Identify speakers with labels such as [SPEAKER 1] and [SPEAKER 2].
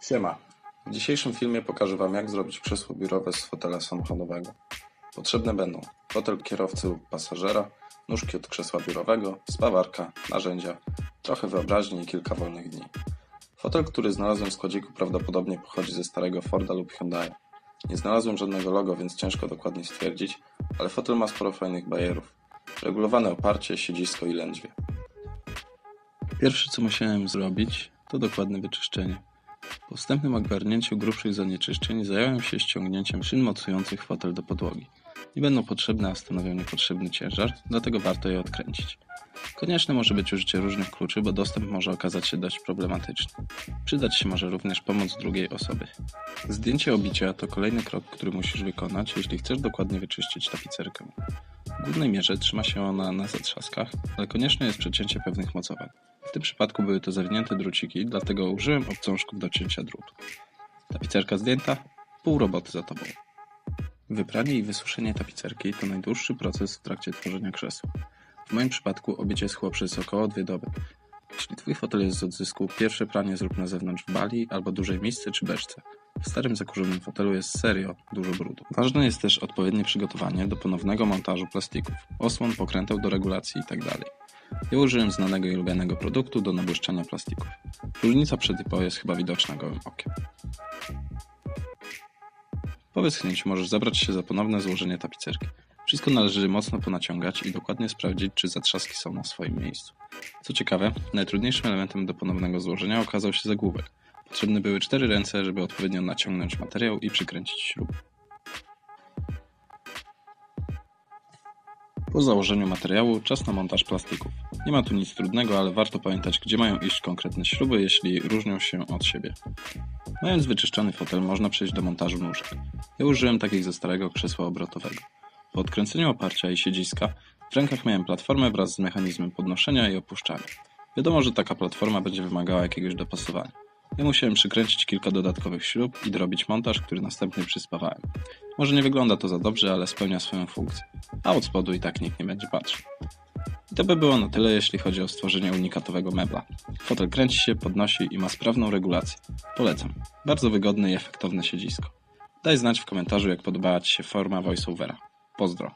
[SPEAKER 1] Siema. W dzisiejszym filmie pokażę Wam jak zrobić krzesło biurowe z fotela samochodowego. Potrzebne będą fotel kierowcy lub pasażera, nóżki od krzesła biurowego, spawarka, narzędzia, trochę wyobraźni i kilka wolnych dni. Fotel, który znalazłem w składziku prawdopodobnie pochodzi ze starego Forda lub Hyundai. Nie znalazłem żadnego logo, więc ciężko dokładnie stwierdzić, ale fotel ma sporo fajnych bajerów. Regulowane oparcie, siedzisko i lędźwie. Pierwsze co musiałem zrobić, to dokładne wyczyszczenie. Po wstępnym ogarnięciu grubszych zanieczyszczeń zająłem się ściągnięciem szyn mocujących fotel do podłogi. Nie będą potrzebne, a stanowią niepotrzebny ciężar, dlatego warto je odkręcić. Konieczne może być użycie różnych kluczy, bo dostęp może okazać się dość problematyczny. Przydać się może również pomoc drugiej osoby. Zdjęcie obicia to kolejny krok, który musisz wykonać, jeśli chcesz dokładnie wyczyścić tapicerkę. W głównej mierze trzyma się ona na zatrzaskach, ale konieczne jest przecięcie pewnych mocowań. W tym przypadku były to zawinięte druciki, dlatego użyłem obcążków do cięcia drutu. Tapicerka zdjęta, pół roboty za tobą. Wypranie i wysuszenie tapicerki to najdłuższy proces w trakcie tworzenia krzesła. W moim przypadku obicie schło przez około dwie doby. Jeśli twój fotel jest z odzysku, pierwsze pranie zrób na zewnątrz w bali albo dużej misce czy beczce. W starym zakurzonym fotelu jest serio dużo brudu. Ważne jest też odpowiednie przygotowanie do ponownego montażu plastików, osłon, pokręteł do regulacji itd. Ja użyłem znanego i lubianego produktu do nabłyszczania plastików. Różnica przed i po jest chyba widoczna gołym okiem. Po wyschnięciu możesz zabrać się za ponowne złożenie tapicerki. Wszystko należy mocno ponaciągać i dokładnie sprawdzić, czy zatrzaski są na swoim miejscu. Co ciekawe, najtrudniejszym elementem do ponownego złożenia okazał się zagłówek. Potrzebne były cztery ręce, żeby odpowiednio naciągnąć materiał i przykręcić śrubę. Po założeniu materiału czas na montaż plastików. Nie ma tu nic trudnego, ale warto pamiętać, gdzie mają iść konkretne śruby, jeśli różnią się od siebie. Mając wyczyszczony fotel, można przejść do montażu nóżek. Ja użyłem takich ze starego krzesła obrotowego. Po odkręceniu oparcia i siedziska, w rękach miałem platformę wraz z mechanizmem podnoszenia i opuszczania. Wiadomo, że taka platforma będzie wymagała jakiegoś dopasowania. Ja musiałem przykręcić kilka dodatkowych śrub i dorobić montaż, który następnie przyspawałem. Może nie wygląda to za dobrze, ale spełnia swoją funkcję. A od spodu i tak nikt nie będzie patrzył. I to by było na tyle, jeśli chodzi o stworzenie unikatowego mebla. Fotel kręci się, podnosi i ma sprawną regulację. Polecam. Bardzo wygodne i efektowne siedzisko. Daj znać w komentarzu, jak podobała Ci się forma voiceovera. Pozdro.